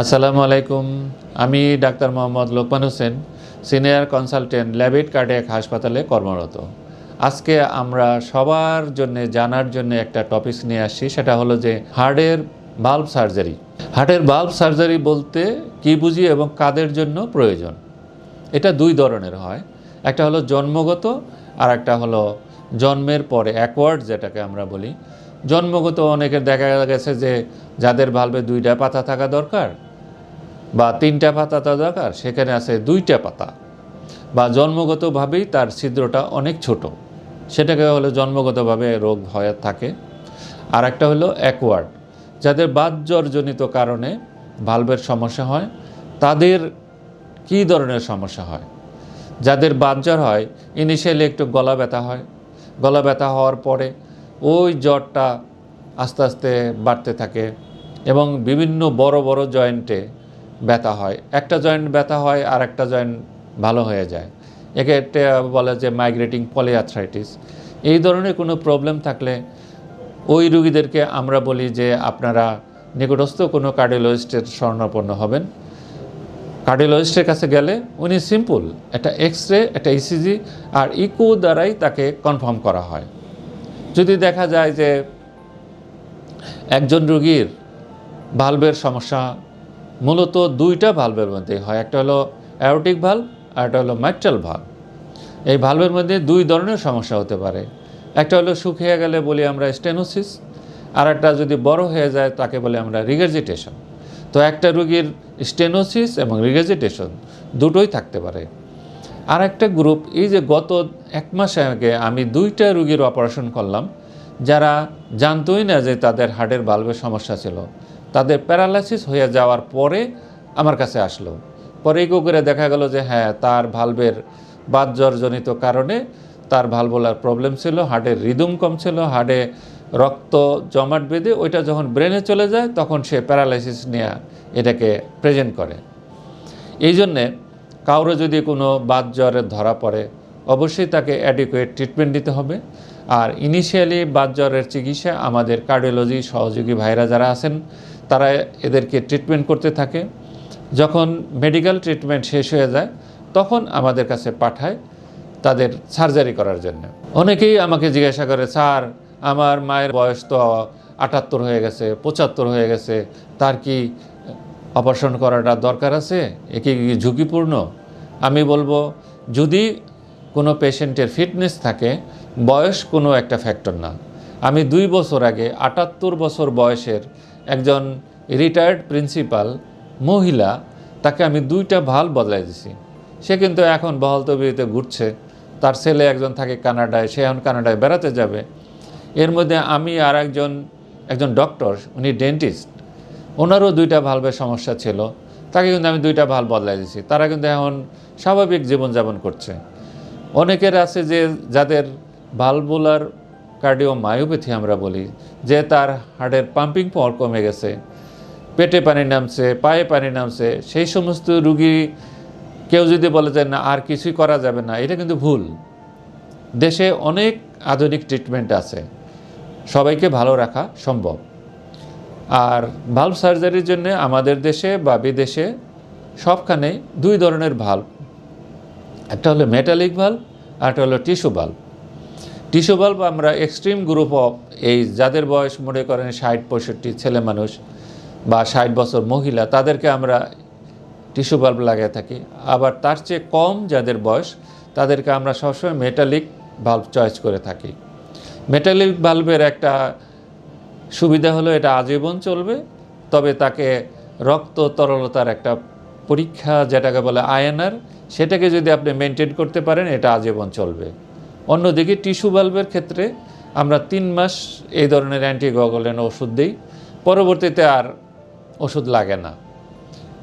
আসসালামু আলাইকুম। আমি doctor Mohammad Lokman Hossain, senior consultant Labaid cardiac হাসপাতালে কর্মরত। আজকে আমরা সবার জন্য, জানার জন্য একটা টপিক নিয়ে আসছি, সেটা হলো যে হার্টের বাল্ব সার্জারি হার্টের বাল্ব সার্জারি বলতে কি বুঝি এবং কাদের জন্য প্রয়োজন? এটা দুই ধরনের হয়। একটা হলো জন্মগত আর একটা হলো জন্মের পরে অ্যাকওয়ার্ড যেটাকে আমরা বলি। জন্মগত অনেকের দেখা গেছে যে যাদের ভালভে দুইটা পাতা থাকা দরকার বা তিনটা পাতা থাকা দরকার, সেখানে আছে দুইটা পাতা। বা জন্মগতভাবেই তার ছিদ্রটা অনেক ছোট, সেটাকে হলো জন্মগতভাবে রোগ হয়ে, থাকে। আর একটা হলো অ্যাকওয়ার্ড যাদের বাতজ্বরজনিত কারণে ভালভের সমস্যা হয়, তাদের কী ধরনের সমস্যা হয়? যাদের বাতজ্বর হয় ইনিশিয়ালি একটু গলা ব্যথা হয়, গলা ব্যথা হওয়ার পরে ওই জ্বরটা আস্তে আস্তে বাড়তে থাকে এবং বিভিন্ন বড় বড় জয়েন্টে ব্যথা হয়। একটা জয়েন্ট ব্যথা হয় আর একটা জয়েন্ট ভালো হয়ে যায়। একে বলে যে মাইগ্রেটিং পলিআথ্রাইটিস এই ধরনের কোনো প্রবলেম থাকলে ওই রুগীদেরকে আমরা বলি যে আপনারা নিকটস্থ কোনো কার্ডিওলজিস্টের স্বর্ণাপন্ন হবেন। কার্ডিওলজিস্টের কাছে গেলে উনি সিম্পল, একটা এক্স রে একটা ইসিজি আর ইকো দ্বারাই তাকে কনফার্ম করা হয়। যদি দেখা যায় যে একজন রুগীর ভালভের সমস্যা, মূলত দুইটা ভালভের মধ্যে হয়। একটা হলো অ্যারোটিক ভালভ আর একটা হলো মাইট্রাল ভালভ এই ভালভের মধ্যে দুই ধরনের সমস্যা হতে পারে। একটা হলো শুকিয়ে গেলে বলি আমরা স্টেনোসিস আর একটা যদি বড় হয়ে যায় তাকে বলে আমরা রিগার্জিটেশন তো একটা রুগীর স্টেনোসিস এবং রিগার্জিটেশন দুটোই থাকতে পারে। আর একটা গ্রুপ এই যে গত এক মাস আগে আমি দুইটা রুগীর অপারেশন করলাম, যারা জানতোই না যে তাদের হার্টের বাল্বের সমস্যা ছিল। তাদের প্যারালাইসিস হয়ে যাওয়ার পরে আমার কাছে আসলো। পরে ইকো করে দেখা গেল যে হ্যাঁ তার ভালভের বাতজ্বরজনিত কারণে তার ভালভোলার প্রবলেম ছিল হার্টের রিদম কম ছিল হার্টে রক্ত জমাট বেঁধে ওইটা যখন ব্রেনে চলে যায়, তখন সে প্যারালাইসিস নিয়ে এটাকে প্রেজেন্ট করে। এই জন্যে কাউরে যদি কোনো বাত জ্বরের ধরা পড়ে, অবশ্যই তাকে অ্যাডিকুয়েট ট্রিটমেন্ট দিতে হবে। আর ইনিশিয়ালি বাত জ্বরের চিকিৎসা আমাদের কার্ডিওলজি সহযোগী ভাইরা যারা আছেন, তারা এদেরকে ট্রিটমেন্ট করতে থাকে। যখন মেডিকেল ট্রিটমেন্ট শেষ হয়ে যায়, তখন আমাদের কাছে পাঠায় তাদের সার্জারি করার জন্য। অনেকেই আমাকে জিজ্ঞাসা করে, স্যার, আমার মায়ের বয়স তো আটাত্তর হয়ে গেছে, পঁচাত্তর হয়ে গেছে, তার কি অপারেশন করাটা দরকার আছে? এ কি ঝুঁকিপূর্ণ? আমি বলব, যদি কোনো পেশেন্টের ফিটনেস থাকে, বয়স কোনো একটা ফ্যাক্টর না। আমি দুই বছর আগে, আটাত্তর বছর বয়সের একজন রিটায়ার্ড প্রিন্সিপাল মহিলা, তাকে আমি দুইটা ভালো বদলাই দিছি। সে কিন্তু এখন বহলতবিতে ঘুরছে। তার ছেলে একজন থাকে কানাডায়, সে এখন কানাডায় বেড়াতে যাবে। এর মধ্যে আমি আর একজন একজন ডক্টর উনি ডেন্টিস্ট ওনারও দুইটা ভালভের সমস্যা ছিল। তাকে কিন্তু আমি দুইটা ভালো বদলাই দিয়েছি তারা কিন্তু এখন স্বাভাবিক জীবনযাপন করছে। অনেকের আছে যে, যাদের ভালভুলার কার্ডিও মায়োপ্যাথি আমরা বলি, যে তার হার্টের পাম্পিং পাওয়ার কমে গেছে, পেটে পানি নামছে, পায়ে পানি নামছে, সেই সমস্ত রুগী কেউ যদি বলে যে, না, আর কিছুই করা যাবে না, এটা কিন্তু ভুল। দেশে অনেক আধুনিক ট্রিটমেন্ট আছে। সবাইকে ভালো রাখা সম্ভব। আর ভাল্ব সার্জারির জন্য আমাদের দেশে বা বিদেশে সবখানেই দুই ধরনের ভাল্ব একটা হলো মেটালিক ভাল্ব আর একটা হলো টিস্যু ভাল্ব টিস্যু ভাল্ব আমরা এক্সট্রিম গ্রুপ অফ এই যাদের বয়স মনে করেন ষাট, পঁয়ষট্টি ছেলে মানুষ বা ষাট বছর মহিলা, তাদেরকে আমরা টিস্যু বাল্ব লাগিয়ে থাকি। আবার তার চেয়ে কম যাদের বয়স, তাদেরকে আমরা সবসময় মেটালিক বাল্ব চয়েস করে থাকি। মেটালিক বাল্বের একটা সুবিধা হলো এটা আজীবন চলবে, তবে তাকে রক্ত তরলতার একটা পরীক্ষা যেটাকে বলে আয়নার সেটাকে যদি আপনি মেনটেন করতে পারেন, এটা আজীবন চলবে। অন্যদিকে টিস্যু বাল্বের ক্ষেত্রে আমরা তিন মাস এই ধরনের অ্যান্টিগগলেন ওষুধ দিই, পরবর্তীতে আর ওষুধ লাগে না।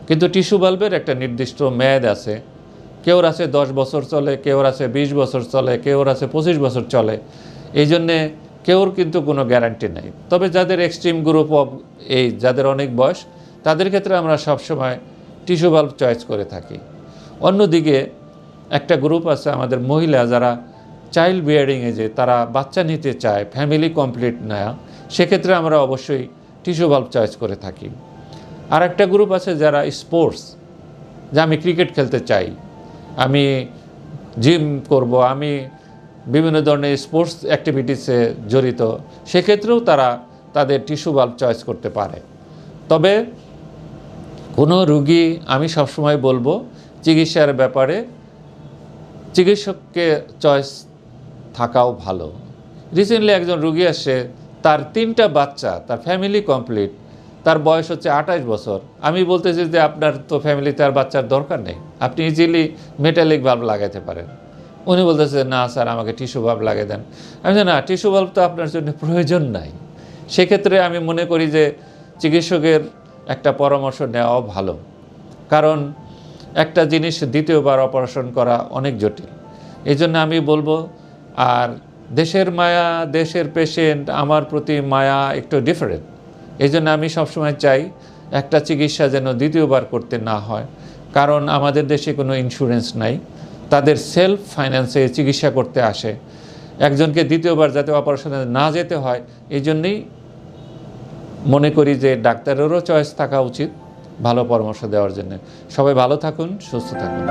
কিন্তু টিস্যু বাল্বের একটা নির্দিষ্ট মেয়াদ আছে। কেউর আছে দশ বছর চলে কেউর আছে বিশ বছর চলে কেউর আছে পঁচিশ বছর চলে। এই জন্যে কেউর কিন্তু কোনো গ্যারান্টি নেই। তবে যাদের এক্সট্রিম গ্রুপ অফ এই যাদের অনেক বয়স, তাদের ক্ষেত্রে আমরা সবসময় টিস্যু বাল্ব চয়েস করে থাকি। অন্যদিকে একটা গ্রুপ আছে আমাদের মহিলা যারা চাইল্ড বিয়ারিং এজে তারা বাচ্চা নিতে চায় ফ্যামিলি কমপ্লিট নেয়া, সেক্ষেত্রে আমরা অবশ্যই টিস্যু বাল্ব চয়েস করে থাকি। আর একটা গ্রুপ আছে যারা স্পোর্টস যে আমি ক্রিকেট খেলতে চাই, আমি জিম করব, আমি বিভিন্ন ধরনের স্পোর্টস অ্যাক্টিভিটিসে জড়িত, সেক্ষেত্রেও তারা তাদের টিস্যু বাল্ব চয়েস করতে পারে। তবে কোনো রুগী, আমি সবসময় বলব, চিকিৎসার ব্যাপারে চিকিৎসককে চয়েস থাকাও ভালো। রিসেন্টলি একজন রুগী আসে, তার তিনটা বাচ্চা, তার ফ্যামিলি কমপ্লিট তার বয়স হচ্ছে আঠাশ বছর। আমি বলতেছি যে আপনার তো ফ্যামিলিতে আর বাচ্চার দরকার নেই। আপনি ইজিলি মেটালিক বাল্ব লাগাইতে পারেন। উনি বলতেছে, না স্যার, আমাকে টিস্যু বাল্ব লাগিয়ে দেন। আমি না, টিস্যু বাল্ব তো আপনার জন্য প্রয়োজন নাই। সেক্ষেত্রে আমি মনে করি যে চিকিৎসকের একটা পরামর্শ নেওয়াও ভালো। কারণ একটা জিনিস দ্বিতীয়বার অপারেশন করা অনেক জটিল। এই জন্য আমি বলব, আর দেশের মায়া, দেশের পেশেন্ট আমার প্রতি মায়া একটু ডিফারেন্ট এই জন্য আমি সবসময় চাই একটা চিকিৎসা যেন দ্বিতীয়বার করতে না হয়। কারণ আমাদের দেশে কোনো ইন্স্যুরেন্স নাই। তাদের সেলফ ফাইন্যান্সে চিকিৎসা করতে আসে। একজনকে দ্বিতীয়বার যাতে অপারেশনে না যেতে হয়, এই জন্যেই মনে করি যে ডাক্তারেরও চয়েস থাকা উচিত ভালো পরামর্শ দেওয়ার জন্য। সবাই ভালো থাকুন, সুস্থ থাকুন।